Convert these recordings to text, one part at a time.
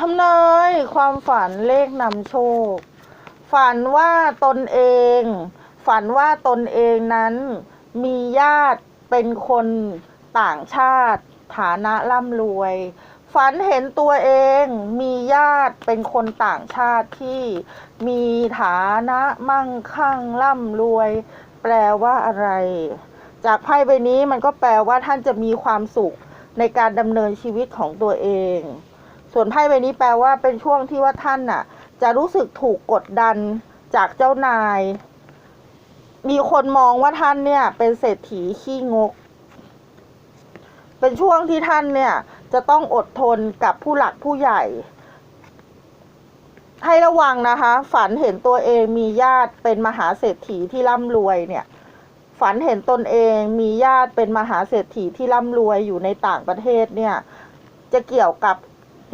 ทำนายความฝันเลขนำโชค ฝันว่าตนเอง ฝันว่าตนเองนั้น มีญาติเป็นคนต่างชาติ ฐานะร่ำรวย ฝันเห็นตัวเองมีญาติเป็นคนต่างชาติที่มีฐานะมั่งคั่งร่ำรวย แปลว่าอะไร จากไพ่ใบนี้มันก็แปลว่าท่านจะมีความสุขในการดำเนินชีวิตของตัวเอง ส่วนไพ่ใบนี้แปลว่าเป็นช่วงที่ว่าท่านน่ะ จะรู้สึกถูกกดดันจากเจ้านาย มีคนมองว่าท่านเนี่ย เป็นเศรษฐีขี้งก เป็นช่วงที่ท่านเนี่ย จะต้องอดทนกับผู้หลักผู้ใหญ่ ให้ระวังนะคะ ฝันเห็นตัวเองมีญาติเป็นมหาเศรษฐีที่ร่ำรวยเนี่ย ฝันเห็นตนเองมีญาติเป็นมหาเศรษฐีที่ร่ำรวยอยู่ในต่างประเทศเนี่ย จะเกี่ยวกับ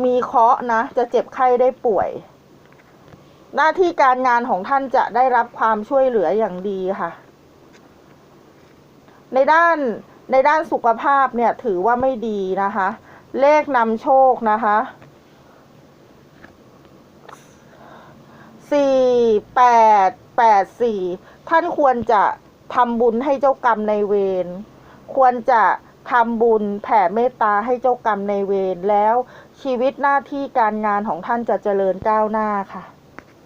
มีเคราะห์นะ จะเจ็บไข้ได้ป่วย หน้าที่การงานของท่านจะได้รับความช่วยเหลืออย่างดีค่ะ ในด้านในด้านสุขภาพเนี่ยถือว่าไม่ดีนะคะ เลขนำโชคนะคะสี่แปดแปดสี่ท่านควรจะทำบุญให้เจ้ากรรมในเวร ควรจะ ทำบุญแผ่เมตตาให้เจ้ากรรมในเวรแล้วชีวิตหน้าที่การงานของท่านจะเจริญก้าวหน้าค่ะ